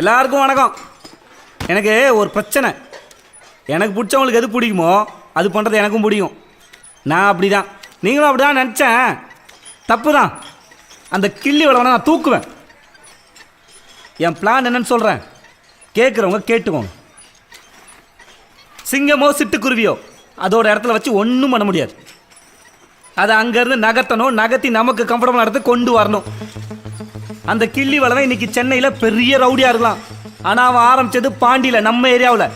எல்லாருக்கும் வணக்கம். எனக்கு ஒரு பிரச்சனை. எனக்கு பிடிச்சவங்களுக்கு எது பிடிக்குமோ அது பண்ணுறது எனக்கும் பிடிக்கும். நான் அப்படி தான் நீங்களும் அப்படி தான் நினச்சேன். தப்பு தான் அந்த கிள்ளி வளவனை நான் தூக்குவேன். என் பிளான் என்னன்னு சொல்கிறேன் கேட்குறவங்க கேட்டுக்கோங்க. சிங்கமோ சிட்டுக்குருவியோ அதோட இடத்துல வச்சு ஒன்றும் பண்ண முடியாது. அதை அங்கேருந்து நகர்த்தணும். நகர்த்தி நமக்கு கம்ஃபர்டபுள் இடத்துக்கு கொண்டு வரணும். அந்த கிள்ளி வளவன் இன்னைக்கு சென்னையில் பெரிய ரவுடியாக இருக்கலாம். ஆனால் அவன் ஆரம்பிச்சது பாண்டியில் நம்ம ஏரியாவில்.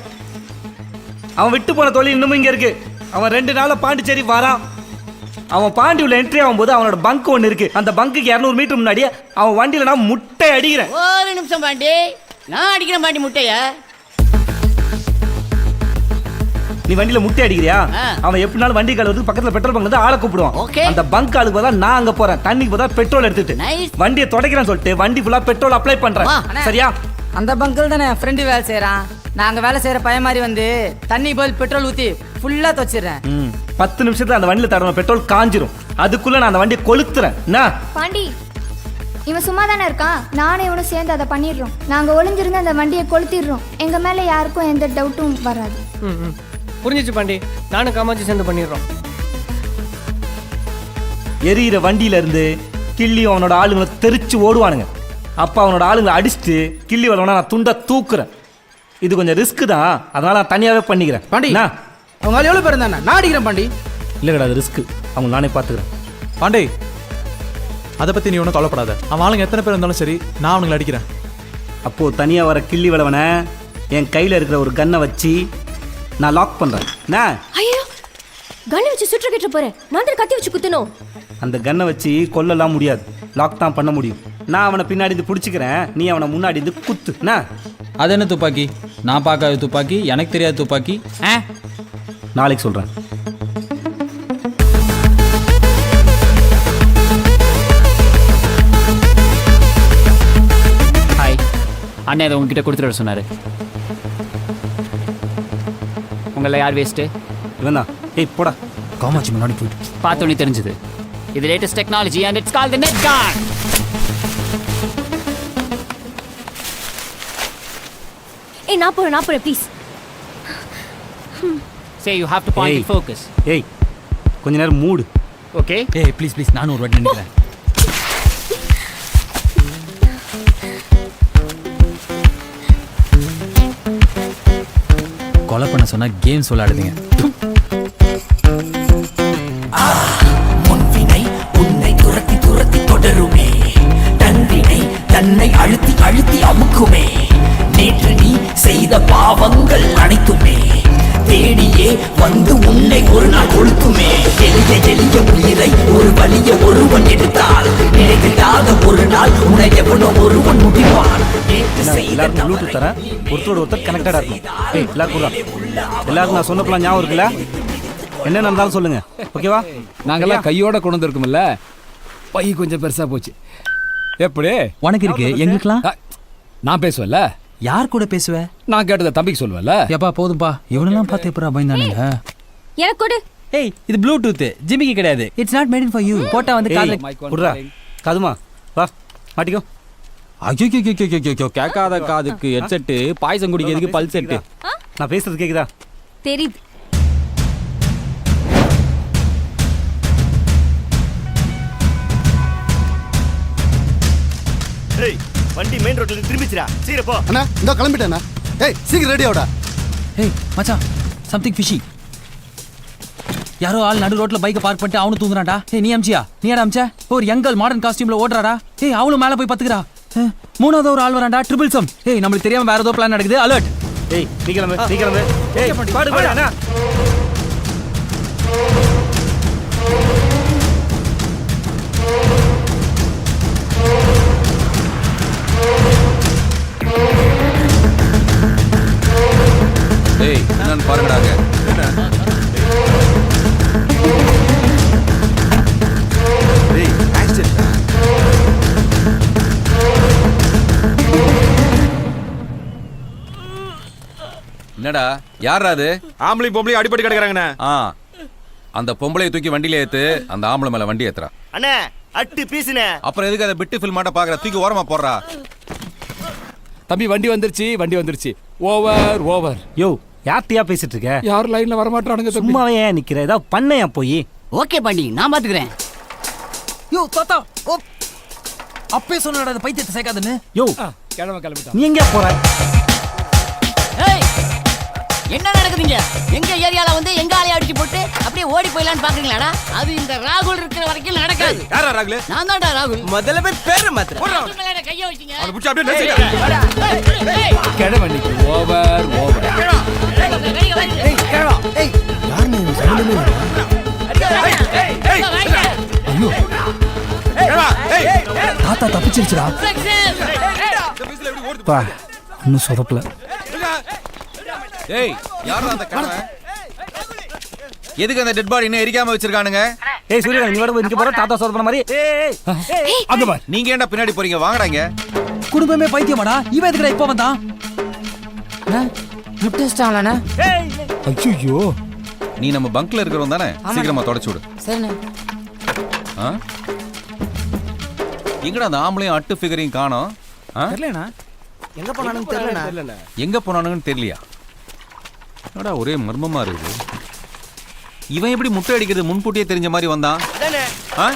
அவன் விட்டு போன தொழில் இன்னமும் இங்கே இருக்கு. அவன் ரெண்டு நாளில் பாண்டிச்சேரி வரான். அவன் பாண்டி உள்ள என்ட்ரி ஆகும்போது அவனோட பங்க் ஒன்று இருக்கு. அந்த பங்குக்கு இரநூறு மீட்டர் முன்னாடியே அவன் வண்டியில நான் முட்டை அடிக்கிறேன். ஒரு நிமிஷம் பாண்டி. நான் அடிக்கிறேன் பாண்டி முட்டைய. நீ வண்டியில முட்டை அடிக்கிறியா. அவன் எப்படினாலும் வண்டி கழுவுறதுக்கு பக்கத்துல பெட்ரோல் பங்க் வந்து ஆளை கூப்பிடுவான். அந்த பங்க் ஆளுக்கு பதிலா நான் அங்க போறேன். தண்ணிக்கு பதிலா பெட்ரோல் எடுத்துட்டு. வண்டியை தொடக்கிறேன் சொல்லிட்டு வண்டி ஃபுல்லா பெட்ரோல் அப்ளை பண்றேன். சரியா? அந்த பங்கில் தானே ஃப்ரெண்டு வேலை செய்கிறான் நாங்கள் வேலை செய்கிற பையன் மாதிரி வந்து தண்ணி போல் பெட்ரோல் ஊற்றி ஃபுல்லாக துவச்சிடுறேன் ம். பத்து நிமிஷத்துல அந்த வண்டியில தடவை பெட்ரோல் காஞ்சிரும். அதுக்குள்ள நான் அந்த வண்டியை கொளுத்துறேன். என்ன? பாண்டி இவன் சும்மா தானே இருக்கான்? நானும் இவனும் சேர்ந்து அதை பண்ணிடுறோம். நாங்க ஒளிஞ்சிருந்து அந்த வண்டியை கொளுத்திடுறோம். எங்க மேல யாருக்கும் எந்த டவுட்டும் வராது. ம் ம். புரிஞ்சிச்சு பாண்டி. நானும் காமாட்சி சேர்ந்து பண்ணிடுறோம். எரியிற வண்டியில இருந்து கிள்ளி அவனோட ஆளுங்களை தெரிச்சு ஓடுவானுங்க. அப்ப அவனோட ஆளுங்களை அடிச்சுட்டு கிள்ளி வரவனா நான் துண்டை தூக்குறேன். இது கொஞ்சம் ரிஸ்க் தான். அதனால நான் தனியாவே பண்ணிக்கிறேன். பாண்டி? அவங்க எவ்வளோ பேர் இருந்தானே? நான் அடிக்கிறேன் பாண்டி. இல்ல கிடையாது ரிஸ்க் அவங்க நானே பாத்துக்கிறேன் பாண்டே அதை பத்தி நீ ஒன்றும் கவலைப்படாத. அவன் ஆளுங்க எத்தனை பேர் இருந்தாலும் சரி நான் அவனுங்களை அடிக்கிறேன். அப்போ தனியா வர கிள்ளி வளவனை என் கையில இருக்கிற ஒரு கன்னை வச்சு நான் லாக் பண்றேன். என்ன? ஐயோ கண்ணை வச்சு சுற்று கட்ட போறேன். நான் தான் கத்தி வச்சு குத்தணும்? அந்த கன்னை வச்சு கொல்லலாம் முடியாது. லாக் தான் பண்ண முடியும். நான் அவனை பின்னாடி இருந்து பிடிச்சிக்கிறேன். நீ அவனை முன்னாடி இருந்து குத்து. என்ன? அது என்ன துப்பாக்கி? நான் பார்க்காத துப்பாக்கி எனக்கு தெரியாத துப்பாக்கி. ஆ? நாளைக்கு சொல்றேன். ஹாய் அண்ணன் அதை உங்ககிட்ட கொடுத்துட்டு வர சொன்னார். உங்களை யார் வேஸ்ட்டு இவன் தான் ஏய் போடா. காமாட்சி முன்னாடி போயிட்டு. பார்த்தோன்னே தெரிஞ்சுது. இது latest technology and it's call the net con ஏய் நான் போறேன் நான் போறேன் please say you have to point. Focus ஏய் கொஞ்ச நேரம் மூடு. ஓகே ஏய் ப்ளீஸ் ப்ளீஸ் நானும் ஒரு வாட்டி நினைக்கிறேன் கொலை பண்ண சொன்னா கேம்ஸ் விளையாடுதுங்க முன்வினை உன்னை துரத்தி துரத்தி தொடருமே. தன்வினை தன்னை அழுத்தி அழுத்தி அமுக்குமே. நேற்று நீ செய்த பாவங்கள் அனைத்துமே. தேடி வந்து உன்னை ஒரு நாள் கொளுத்துமே எளிய எளிய உயிரை ஒரு வலிய ஒருவன் எடுத்தால் நினைத்திடாத ஒரு நாள் உன்னை எவனோ ஒருவன் முடிவான் எல்லாருக்கும் ப்ளூடூத் தரேன். ஒருத்தரோட ஒருத்தர் கனெக்டடா இருக்கும் எல்லாருக்கும். எல்லாருக்கும் நான் சொன்ன ஞாபகம் இருக்குல்ல? என்ன நடந்தாலும் சொல்லுங்க. ஓகேவா? நாங்கெல்லாம் கையோட கொண்டு வந்திருக்கோம்ல பை கொஞ்சம் பெருசா போச்சு. எப்படி? உனக்கு இருக்கு. எங்களுக்குலாம் நான் பேசுவேன்ல? யார் கூட பேசுவ? நான் கேட்டதை தம்பிக்கு சொல்லுவேன்ல. எப்பா போதும்பா. இவனெல்லாம் பார்த்து எப்பரா பயந்தானுங்க? எனக்கு கொடு. ஏய் இது ப்ளூடூத் ஜிமிக்கி கிடையாது. It's not made for you போட்டா வந்து காதுல குடுறா. காதுமா. வா மாட்டிக்கோ. ஐயோ கேட்காத காதுக்கு ஹெட்செட்டு பாயசம் குடிக்கிறதுக்கு பல் செட்டு நான் பேசுறது கேக்குதா? தெரியுது. வண்டி மெயின் ரோட்ல திரும்பிச்சிரா சீக்கிரம் போ. அண்ணா இந்த கிளம்பிட்டேண்ணா ஏய் சீக்கிரம் ரெடி ஆகுடா ஏய் மச்சான் சம்திங் ஃபிஷி யாரோ ஆள் நடு ரோட்ல பைக்கை பார்க் பண்ணிட்டு அவனு தூங்குறான்டா. ஏய் நீ அமிச்சியா? நீ ஏடா அமிச்ச? ஒரு யங்கல் மாடர்ன் காஸ்டியூம்ல ஓடுறாடா. ஏய் அவளும் மேல போய் பத்துக்கிறா. மூணாவது ஒரு ஆள் வரான்டா ட்ரிபிள் சம் ஏய் நம்மளுக்கு தெரியாம வேற ஏதோ பிளான் நடக்குது. அலர்ட் ஏய் நீ கிளம்பு நீ கிளம்பு. ஏய் பாடு பாடு அண்ணா. ஏய் என்னன்னு பாருங்கடாங்க என்னடா யாரா அது? ஆம்பளை பொம்பளை அடிப்படி கிடக்குறாங்கண்ணே. ஆ அந்த பொம்பளையை தூக்கி வண்டியில ஏத்து அந்த ஆம்பளை மேல வண்டி ஏத்துறா. அண்ணே அட்டு பீசுனே. அப்புறம் எதுக்கு அதை பிட்டு ஃபில் மாட்ட பாக்குற? தூக்கி ஓரமா போடுறா. தம்பி வண்டி வந்துருச்சு வண்டி வந்துருச்சு. ஓவர் ஓவர் யோ யார்கிட்டயா பேசிட்டு இருக்க யாரும் லைன்ல வரமாட்டானுங்க தம்பி. சும்மாவே ஏன் நிக்கிற? ஏதாவது பண்ணையா போய்? ஓகே பாண்டி நான் பாத்துக்கிறேன். யோ தாத்தா ஓ. அப்பே சொன்னடா அந்த பைத்தியத்தை சேர்க்காதுன்னு. யோ கிளம்ப கிளம்பிட்டான் நீ எங்க போற? என்ன நடக்குதுங்க எங்க ஏரியால வந்து எங்க ஆளைய அடிச்சு போட்டு அப்படியே ஓடி போயிடலான்னு பாக்குறீங்களாடா அது இந்த ராகுல் இருக்கிற வரைக்கும் நடக்காது யாரா ராகுல நான் தான்டா ராகுல் முதல்ல போய் பேரு மாத்திர கைய வச்சீங்க அதை புடிச்சு அப்படியே ஓவர் ஓவர் தாத்தா தப்பிச்சிருச்சுடா இன்னும் சொதப்பல ஏய் யாரா அந்த கடமை எதுக்கு அந்த டெட் பாடி இன்னும் எரிக்காம வச்சிருக்கானுங்க? ஏய் சூரியகாந்த் நீ வர இங்க போற தாத்தா பண்ண மாதிரி. ஏய் அந்த மாதிரி நீங்க ஏன்டா பின்னாடி போறீங்க? வாங்கடாங்க குடும்பமே பைத்தியமாடா. இவன் எதுக்குடா இப்போ வந்தான்? முட்டிச்சிட்டாங்களாண்ணா ஏய் ஐயோ நீ நம்ம பங்க்ல இருக்கிறவன் தானே? சீக்கிரமா தொடச்சு விடு. சரிண்ணே. ஆ? எங்கடா அந்த ஆம்பளையும் அட்டு ஃபிகரையும் காணோம்? ஆ? தெரியலண்ணா. எங்க போனானுன்னு தெரியலண்ணா. எங்க போனானுங்கன்னு தெரியலையா? என்னடா ஒரே மர்மமா இருக்குது இவன் எப்படி முட்டை அடிக்கிறது முன்கூட்டியே தெரிஞ்ச மாதிரி வந்தான் ஆ?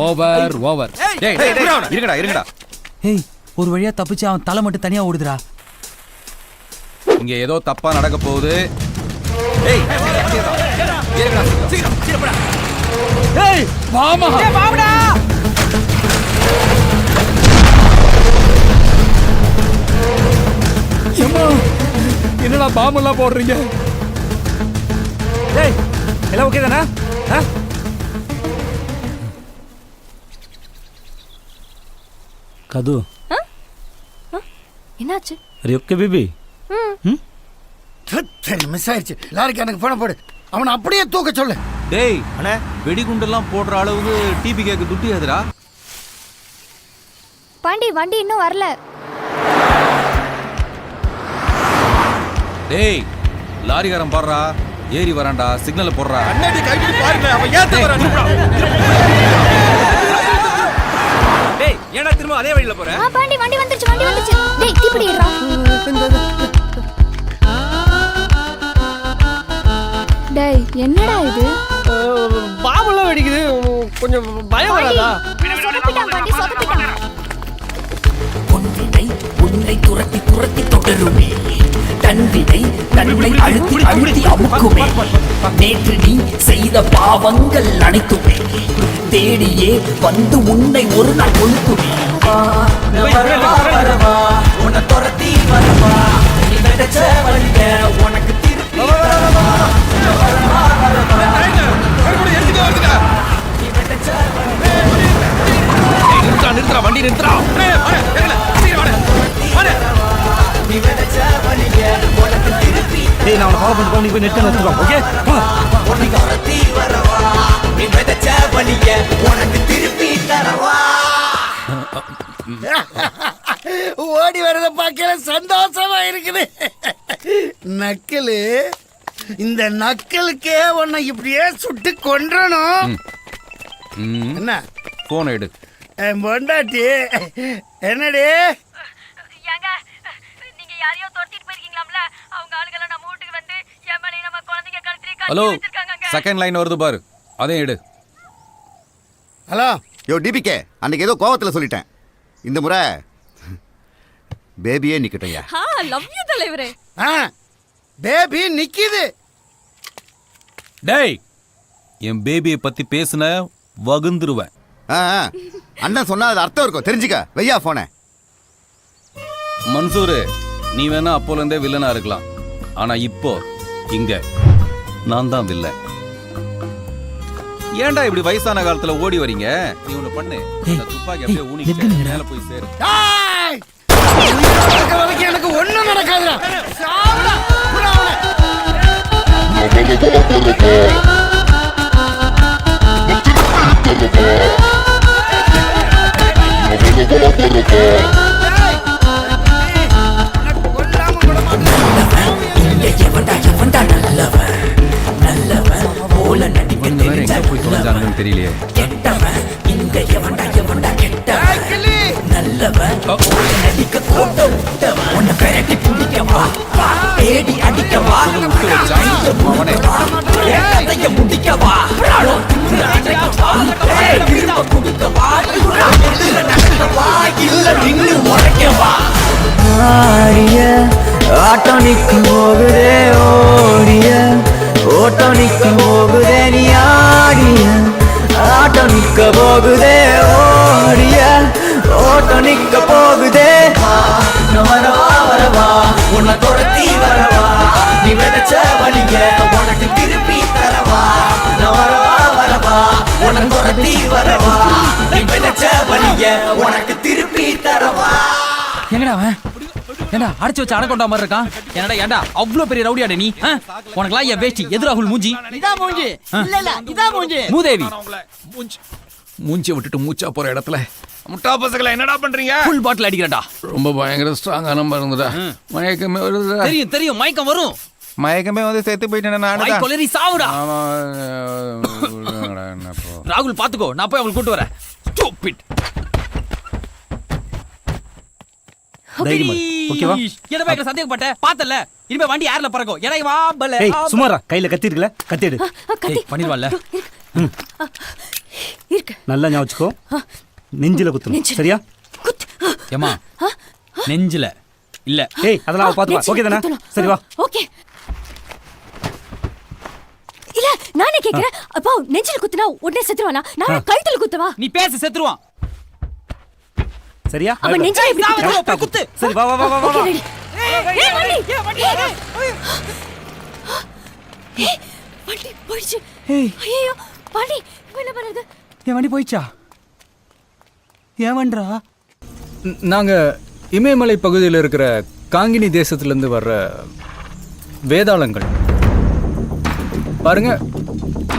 ஓவர் ஓவர் டேய், டேய், டேய், இருங்கடா இருங்கடா ஏய் ஒரு வழியா தப்பிச்சு அவன் தலை மட்டும் தனியா ஓடுதுடா இங்க ஏதோ தப்பா நடக்க போகுது ஏய் சீக்கிரம், சீக்கிரம் போடா. ஏய் மாமா எம்மா என்னடா பாம்பெல்லாம் போடுறீங்க? ஏய் எல்லாம் ஓகே தானே? ஆ? கது. என்னாச்சு? அரே ஓகே பேபி சரி மிஸ் ஆயிடுச்சு லாரிக்கு எனக்கு போன போடு. அவனை அப்படியே தூக்க சொல்லு. டேய் வெடிகுண்டெல்லாம் போடுற அளவுக்கு டிபி கேக்கு துட்டியாதுடா பாண்டி வண்டி இன்னும் வரல. டேய் லாரிகாரன் பாடுறா ஏறி வரான்டா சிக்னலை போடுறா. டேய். ஏன்டா திரும்ப அதே வழியில போற? ஆ பாண்டி வண்டி வந்துருச்சு வண்டி வந்துருச்சு. டேய் தீப்பிடி ஏறா டேய் என்னடா இது? பாம்பெல்லாம் வெடிக்குது. கொஞ்சம் பயம் வராதா? சொதப்பிட்டான் பாண்டி சொதப்பிட்டான் பொன்வினை உன்னை துரத்தி துரத்தி தொடருமே. தன்வினை தன்னை அழுத்தி அழுத்தி அமுக்குமே. நேற்று நீ செய்த பாவங்கள் அனைத்துமே. தேடியே வந்து உன்னை ஒரு நாள் கொளுத்துமே. உன்னை துரத்தி வரவா. நீ உனக்கு திருப்பி வரவா, விதைச்ச வழிய உனக்கு திருப்பி தரவா ஓடி வரத பார்க்கல சந்தோஷமா இருக்குது நக்கலு இந்த நக்கலுக்கே உன்னை இப்படியே சுட்டு கொன்றணும் என்ன போன் எடு பொண்டாட்டி என்னடி ஏங்க நீங்க யாரையோ துரத்திட்டு போயிருக்கீங்களாம்ல அவங்க ஆளுகளை நம்ம வீட்டுக்கு வந்து என் மேலே நம்ம குழந்தைங்க கழுத்திரி ஹலோ செகண்ட் லைன் வருது பாரு. அதையும் எடு. ஹலோ யோ டிபிகே அன்னைக்கு ஏதோ கோவத்துல சொல்லிட்டேன். இந்த முறை பேபியே நிக்கட்டையா ஆ லவ் யூ தலைவரே ஆ பேபி நிக்குது. டேய் என் பேபியை பத்தி பேசுன வகுந்துருவேன். ஆ, ஆ. அண்ணன் சொன்னா அது அர்த்தம் இருக்கும். தெரிஞ்சுக்க. வெய்யா போனேன் மன்சூரு நீ வேணா அப்போல இருந்தே வில்லனா இருக்கலாம். ஆனா இப்போ இங்க. நான் தான் வில்லன் ஏன்டா இப்படி வயசான காலத்துல ஓடி வரீங்க? நீ ஒண்ணு பண்ணு. இந்த துப்பாக்கி அப்படியே ஊனிக்கிட்டு மேல போய் சேரு. ஏய்! நடக்கிற வரைக்கும் எனக்கு ஒண்ணும் நடக்காதுடா. சாவுடா. தெரிஞ்ச உன்னை துரத்தி வரவா? நீ விதைச்ச வழிய உனக்கு திருப்பி தரவா? நான் வரவா வரவா? உன்னை துரத்தி வரவா? நீ விதைச்ச வழிய உனக்கு திருப்பி தரவா? எங்கடா அவன்? ஏண்டா அடைச்சு வச்சு அடக்கொண்டா மாதிரி இருக்கான் என்னடா ஏண்டா அவ்வளோ பெரிய ரவுடியாடா நீ? உனக்குலாம் என் வேஷ்டி எது ராகுல் மூஞ்சி? இதான் மூஞ்சி. இல்ல இல்ல இதான் மூஞ்சி. மூதேவி. மூஞ்சி. விட்டுட்டு மூச்சா போற இடத்துல முட்டா பசங்கள என்னடா பண்றீங்க? ஃபுல் பாட்டில் அடிக்கிறடா ரொம்ப பயங்கர ஸ்ட்ராங்கான மருந்துடா மயக்கமே வருதுடா. தெரியும் தெரியும். மயக்கம் வரும். மயக்கமே வந்து செத்து போயிட்டேன் நானு கொலரி சாவுடா. ராகுல் பாத்துக்கோ. நான் போய் அவளை கூட்டு வரேன். Stupid. தைரியமா ஓகேவா? என்ன பயங்கர சந்தேகப்பட்ட? பார்த்தல. இனிமே வண்டி ஏர்ல பறக்கும்? எடை வா பல சுமாரா கையில கத்தி இருக்குல்ல? கத்தி எடு. பண்ணிடுவாள்ல நல்லா ஞாபகம் வச்சுக்கோ. நெஞ்சில குத்தணும். சரியா? ஏமா நெஞ்சில. இல்ல. ஏய் அதெல்லாம் அவ பாத்துப்பா. ஓகே தானே? சரி வா. ஓகே. இல்ல நானே கேக்குறேன். அப்பா நெஞ்சில குத்துனா உடனே செத்துருவானா? நான் கழுத்துல குத்தவா? நீ பேச செத்துருவான். சரியா? அவன் நெஞ்சில? போய் குத்து. சரி வா வா வா வா வா. Okay ready. ஏய் வண்டி ஏய் வண்டி போயிடுச்சு. ஐயோ வண்டி என்ன பண்றது? என் வண்டி போயிச்சா வண்டா நாங்கள் இமயமலை பகுதியில் இருக்கிற காங்கினி தேசத்துலேருந்து வர்ற வேதாளங்கள். பாருங்க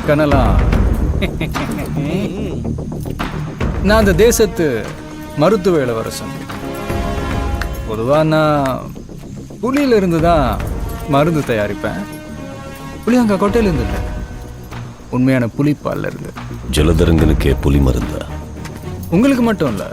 கனலாம் நான் அந்த தேசத்து மருத்துவ இளவரசன். பொதுவாக நான் புலியிலிருந்து தான் மருந்து தயாரிப்பேன். புளியங்கா கொட்டையிலேருந்து இல்லை உண்மையான புலிப்பால்ல இருந்து. ஜலதரங்கனுக்கே புலி மருந்தா? உங்களுக்கு மட்டும் இல்லை.